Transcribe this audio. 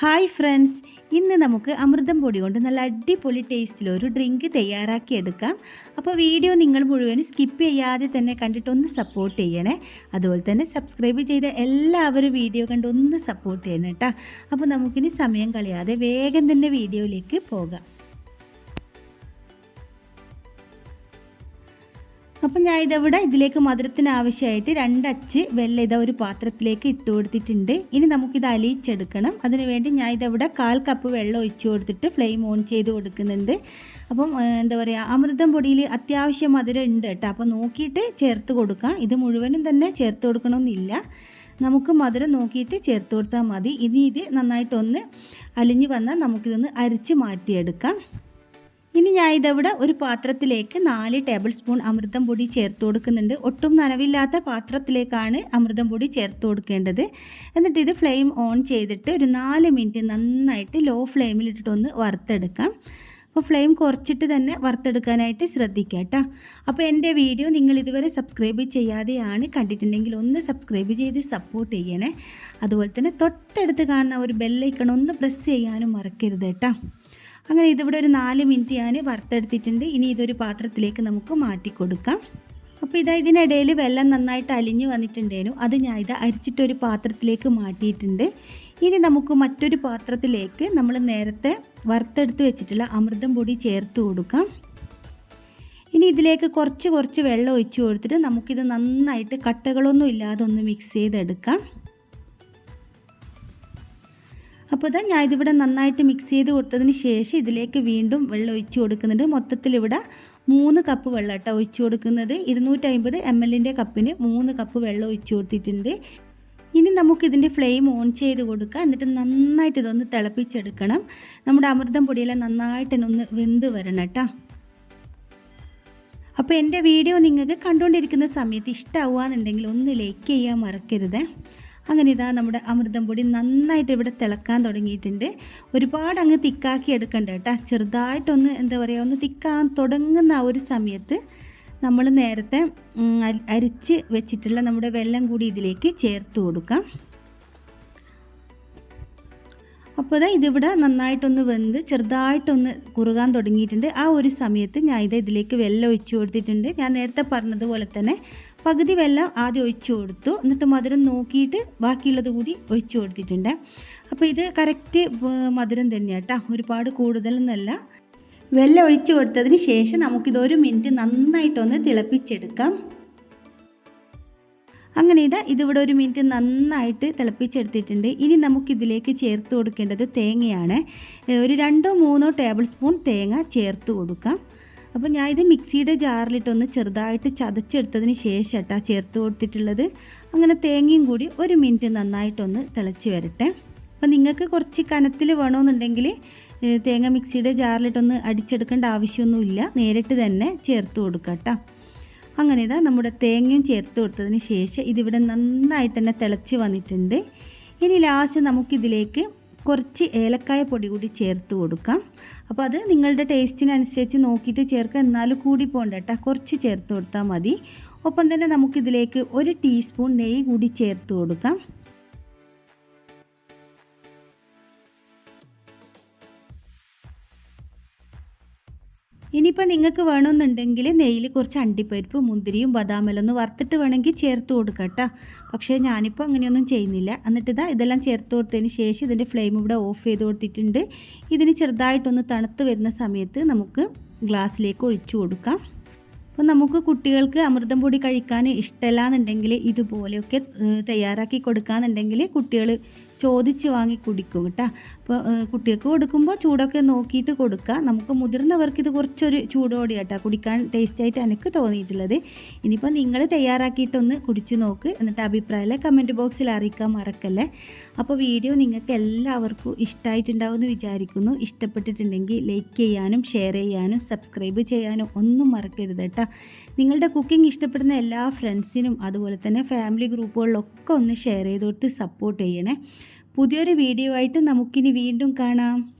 Hi friends ഇന്ന് നമുക്ക് അമൃതം പൊടി കൊണ്ട് നല്ല അടിപൊളി ടേസ്റ്റിലൊരു ഡ്രിങ്ക് തയ്യാറാക്കി എടുക്കാം. അപ്പോൾ വീഡിയോ നിങ്ങൾ മുഴുവനും സ്കിപ്പ് ചെയ്യാതെ തന്നെ കണ്ടിട്ടൊന്ന് സപ്പോർട്ട് ചെയ്യണേ. അതുപോലെ തന്നെ സബ്സ്ക്രൈബ് ചെയ്ത എല്ലാവരും വീഡിയോ കണ്ട് ഒന്ന് സപ്പോർട്ട് ചെയ്യണം കേട്ടോ അപ്പോൾ നമുക്കിനി സമയം കളയാതെ വേഗം തന്നെ വീഡിയോയിലേക്ക് പോകാം. അപ്പം ഞാൻ ഇതവിടെ ഇതിലേക്ക് മധുരത്തിന് ആവശ്യമായിട്ട് രണ്ടച്ച് വെല്ല ഇതാ ഒരു പാത്രത്തിലേക്ക് ഇട്ട് കൊടുത്തിട്ടുണ്ട്. ഇനി നമുക്കിത് അലിയിച്ചെടുക്കണം. അതിനുവേണ്ടി ഞാൻ ഇതവിടെ കാൽ കപ്പ് വെള്ളം ഒഴിച്ച് കൊടുത്തിട്ട് ഫ്ലെയിം ഓൺ ചെയ്ത് കൊടുക്കുന്നുണ്ട്. അപ്പം എന്താ പറയുക അമൃതം പൊടിയിൽ അത്യാവശ്യം മധുരം ഉണ്ട് കേട്ടോ. അപ്പം നോക്കിയിട്ട് ചേർത്ത് കൊടുക്കാം. ഇത് മുഴുവനും തന്നെ ചേർത്ത് കൊടുക്കണമെന്നില്ല. നമുക്ക് മധുരം നോക്കിയിട്ട് ചേർത്ത് കൊടുത്താൽ മതി. ഇനി ഇത് നന്നായിട്ടൊന്ന് അലിഞ്ഞ് വന്നാൽ നമുക്കിതൊന്ന് അരിച്ച് മാറ്റിയെടുക്കാം. ഇനി ഞാൻ ഇതവിടെ ഒരു പാത്രത്തിലേക്ക് നാല് ടേബിൾ സ്പൂൺ അമൃതം പൊടി ചേർത്ത് കൊടുക്കുന്നുണ്ട്. ഒട്ടും നനവില്ലാത്ത പാത്രത്തിലേക്കാണ് അമൃതം പൊടി ചേർത്ത് കൊടുക്കേണ്ടത്. എന്നിട്ട് ഇത് ഫ്ലെയിം ഓൺ ചെയ്തിട്ട് ഒരു നാല് മിനിറ്റ് നന്നായിട്ട് ലോ ഫ്ലെയിമിലിട്ടിട്ടൊന്ന് വറുത്തെടുക്കാം. അപ്പോൾ ഫ്ലെയിം കുറച്ചിട്ട് തന്നെ വറുത്തെടുക്കാനായിട്ട് ശ്രദ്ധിക്കുക കേട്ടോ. അപ്പോൾ എന്റെ വീഡിയോ നിങ്ങൾ ഇതുവരെ സബ്സ്ക്രൈബ് ചെയ്യാതെയാണ് കണ്ടിട്ടുണ്ടെങ്കിൽ ഒന്ന് സബ്സ്ക്രൈബ് ചെയ്ത് സപ്പോർട്ട് ചെയ്യണേ. അതുപോലെ തന്നെ തൊട്ടടുത്ത് കാണുന്ന ഒരു ബെല്ലൈക്കൺ ഒന്ന് പ്രസ് ചെയ്യാനും മറക്കരുത് കേട്ടോ. അങ്ങനെ ഇതിവിടെ ഒരു നാല് മിനിറ്റ് ഞാൻ വറുത്തെടുത്തിട്ടുണ്ട്. ഇനി ഇതൊരു പാത്രത്തിലേക്ക് നമുക്ക് മാറ്റി കൊടുക്കാം അപ്പോൾ ഇതാ ഇതിനിടയിൽ വെള്ളം നന്നായിട്ട് അലിഞ്ഞ് വന്നിട്ടുണ്ടേനു. അത് ഞാൻ ഇത് അരിച്ചിട്ടൊരു പാത്രത്തിലേക്ക് മാറ്റിയിട്ടുണ്ട്. ഇനി നമുക്ക് മറ്റൊരു പാത്രത്തിലേക്ക് നമ്മൾ നേരത്തെ വറുത്തെടുത്ത് വെച്ചിട്ടുള്ള അമൃതം പൊടി ചേർത്ത് കൊടുക്കാം. ഇനി ഇതിലേക്ക് കുറച്ച് കുറച്ച് വെള്ളം ഒഴിച്ച് കൊടുത്തിട്ട് നമുക്കിത് നന്നായിട്ട് കട്ടകളൊന്നും ഇല്ലാതെ ഒന്ന് മിക്സ് ചെയ്തെടുക്കാം. അപ്പോൾ ഇതാ ഞാൻ ഇതിവിടെ നന്നായിട്ട് മിക്സ് ചെയ്ത് കൊടുത്തതിന് ശേഷം ഇതിലേക്ക് വീണ്ടും വെള്ളം ഒഴിച്ച് കൊടുക്കുന്നുണ്ട്. മൊത്തത്തിൽ ഇവിടെ മൂന്ന് കപ്പ് വെള്ളം കേട്ടോ ഒഴിച്ചു കൊടുക്കുന്നത്. ഇരുന്നൂറ്റമ്പത് എം എല്ലിന്റെ കപ്പിന് മൂന്ന് കപ്പ് വെള്ളം ഒഴിച്ചു കൊടുത്തിട്ടുണ്ട്. ഇനി നമുക്ക് നമുക്കിതിന്റെ ഫ്ലെയിം ഓൺ ചെയ്ത് കൊടുക്കുക എന്നിട്ട് നന്നായിട്ട് ഇതൊന്ന് തിളപ്പിച്ചെടുക്കണം. നമ്മുടെ അമൃതം പൊടിയെല്ലാം നന്നായിട്ട് ഒന്ന് വെന്ത് വരണം കേട്ടോ. അപ്പോൾ എന്റെ വീഡിയോ നിങ്ങൾക്ക് കണ്ടുകൊണ്ടിരിക്കുന്ന സമയത്ത് ഇഷ്ടമാവുകയെന്നുണ്ടെങ്കിൽ ഒന്ന് ലൈക്ക് ചെയ്യാൻ മറക്കരുത്. അങ്ങനെ ഇതാ നമ്മുടെ അമൃതം പൊടി നന്നായിട്ട് ഇവിടെ തിളക്കാൻ തുടങ്ങിയിട്ടുണ്ട്. ഒരുപാട് അങ്ങ് തിക്കാക്കി എടുക്കണ്ട കേട്ടോ. ചെറുതായിട്ടൊന്ന് എന്താ പറയുക ഒന്ന് തിക്കാൻ തുടങ്ങുന്ന ആ ഒരു സമയത്ത് നമ്മൾ നേരത്തെ അരിച്ച് വെച്ചിട്ടുള്ള നമ്മുടെ വെള്ളം കൂടി ഇതിലേക്ക് ചേർത്ത് കൊടുക്കാം. അപ്പോൾ ഇതാ ഇതിവിടെ നന്നായിട്ടൊന്ന് വെന്ത് ചെറുതായിട്ടൊന്ന് കുറുകാൻ തുടങ്ങിയിട്ടുണ്ട്. ആ ഒരു സമയത്ത് ഞാൻ ഇത് ഇതിലേക്ക് വെള്ളം ഒഴിച്ചു കൊടുത്തിട്ടുണ്ട്. ഞാൻ നേരത്തെ പറഞ്ഞതുപോലെ തന്നെ പകുതി വെള്ളം ആദ്യം ഒഴിച്ചു കൊടുത്തു. എന്നിട്ട് മധുരം നോക്കിയിട്ട് ബാക്കിയുള്ളത് കൂടി ഒഴിച്ചു കൊടുത്തിട്ടുണ്ട്. അപ്പോൾ ഇത് കറക്റ്റ് മധുരം തന്നെയാണ് കേട്ടോ ഒരുപാട് കൂടുതലൊന്നുമല്ല വെള്ളം ഒഴിച്ചു കൊടുത്തതിന് ശേഷം നമുക്കിത് ഒരു മിനിറ്റ് നന്നായിട്ടൊന്ന് തിളപ്പിച്ചെടുക്കാം. അങ്ങനെ ഇതാ ഇതിവിടെ ഒരു മിനിറ്റ് നന്നായിട്ട് തിളപ്പിച്ചെടുത്തിട്ടുണ്ട്. ഇനി നമുക്കിതിലേക്ക് ചേർത്ത് കൊടുക്കേണ്ടത് തേങ്ങയാണ്. ഒരു രണ്ടോ മൂന്നോ ടേബിൾ സ്പൂൺ തേങ്ങ ചേർത്ത് കൊടുക്കാം. അപ്പോൾ ഞാൻ ഇത് മിക്സിയുടെ ജാറിലിട്ടൊന്ന് ചെറുതായിട്ട് ചതച്ചെടുത്തതിന് ശേഷം കേട്ടോ ചേർത്ത് കൊടുത്തിട്ടുള്ളത്. അങ്ങനെ തേങ്ങയും കൂടി ഒരു മിനിറ്റ് നന്നായിട്ടൊന്ന് തിളച്ച് വരട്ടെ. അപ്പോൾ നിങ്ങൾക്ക് കുറച്ച് കനത്തിൽ വേണമെന്നുണ്ടെങ്കിൽ തേങ്ങ മിക്സിയുടെ ജാറിലിട്ടൊന്ന് അടിച്ചെടുക്കേണ്ട ആവശ്യമൊന്നുമില്ല. നേരിട്ട് തന്നെ ചേർത്ത് കൊടുക്കുക കേട്ടോ അങ്ങനെ ഇതാ നമ്മുടെ തേങ്ങയും ചേർത്ത് കൊടുത്തതിന് ശേഷം ഇതിവിടെ നന്നായിട്ട് തന്നെ തിളച്ച് വന്നിട്ടുണ്ട്. ഇനി ലാസ്റ്റ് നമുക്കിതിലേക്ക് കുറച്ച് ഏലക്കായ പൊടി കൂടി ചേർത്ത് കൊടുക്കാം. അപ്പോൾ അത് നിങ്ങളുടെ ടേസ്റ്റിനനുസരിച്ച് നോക്കിയിട്ട് ചേർക്കുക. എന്നാലും കൂടി പോകണ്ട കുറച്ച് ചേർത്ത് കൊടുത്താൽ മതി. ഒപ്പം തന്നെ നമുക്കിതിലേക്ക് ഒരു ടീസ്പൂൺ നെയ്യ് കൂടി ചേർത്ത് കൊടുക്കാം. ഇനിയിപ്പോൾ നിങ്ങൾക്ക് വേണമെന്നുണ്ടെങ്കിൽ നെയ്യിൽ കുറച്ച് അണ്ടിപ്പരിപ്പ് മുന്തിരിയും ബദാമെല്ലാം ഒന്ന് വറുത്തിട്ട് വേണമെങ്കിൽ ചേർത്ത് കൊടുക്കാം കേട്ടോ പക്ഷേ ഞാനിപ്പോൾ അങ്ങനെയൊന്നും ചെയ്യുന്നില്ല. എന്നിട്ട് ഇതാ ഇതെല്ലാം ചേർത്ത് കൊടുത്തതിന് ശേഷം ഇതിന്റെ ഫ്ലെയിം ഇവിടെ ഓഫ് ചെയ്ത് കൊടുത്തിട്ടുണ്ട്. ഇതിന് ചെറുതായിട്ടൊന്ന് തണുത്ത് വരുന്ന സമയത്ത് നമുക്ക് ഗ്ലാസ്സിലേക്ക് ഒഴിച്ചു കൊടുക്കാം. അപ്പോൾ നമുക്ക് കുട്ടികൾക്ക് അമൃതം പൊടി കഴിക്കാൻ ഇഷ്ടമല്ല എന്നുണ്ടെങ്കിൽ ഇതുപോലെയൊക്കെ തയ്യാറാക്കി കൊടുക്കാന്നുണ്ടെങ്കിൽ കുട്ടികൾ ചോദിച്ച് വാങ്ങി കുടിക്കും കേട്ടോ. അപ്പോൾ കുട്ടികൾക്ക് കൊടുക്കുമ്പോൾ ചൂടൊക്കെ നോക്കിയിട്ട് കൊടുക്കുക നമുക്ക് മുതിർന്നവർക്ക് ഇത് കുറച്ചൊരു ചൂടോടെ കേട്ടോ കുടിക്കാൻ ടേസ്റ്റായിട്ട് എനിക്ക് തോന്നിയിട്ടുള്ളത്. ഇനിയിപ്പോൾ നിങ്ങൾ തയ്യാറാക്കിയിട്ടൊന്ന് കുടിച്ച് നോക്ക്. എന്നിട്ട് അഭിപ്രായം കമന്റ് ബോക്സിൽ അറിയിക്കാൻ മറക്കല്ലേ. അപ്പോൾ വീഡിയോ നിങ്ങൾക്ക് എല്ലാവർക്കും ഇഷ്ടമായിട്ടുണ്ടാവും എന്ന് വിചാരിക്കുന്നു. ഇഷ്ടപ്പെട്ടിട്ടുണ്ടെങ്കിൽ ലൈക്ക് ചെയ്യാനും ഷെയർ ചെയ്യാനും സബ്സ്ക്രൈബ് ചെയ്യാനും ഒന്നും മറക്കരുത് കേട്ടോ. നിങ്ങളുടെ കുക്കിംഗ് ഇഷ്ടപ്പെടുന്ന എല്ലാ ഫ്രണ്ട്സിനും അതുപോലെ തന്നെ ഫാമിലി ഗ്രൂപ്പുകളിലൊക്കെ ഒന്ന് ഷെയർ ചെയ്ത് കൊടുത്ത് സപ്പോർട്ട് ചെയ്യണേ. പുതിയൊരു വീഡിയോ ആയിട്ട് നമുക്കിനി വീണ്ടും കാണാം.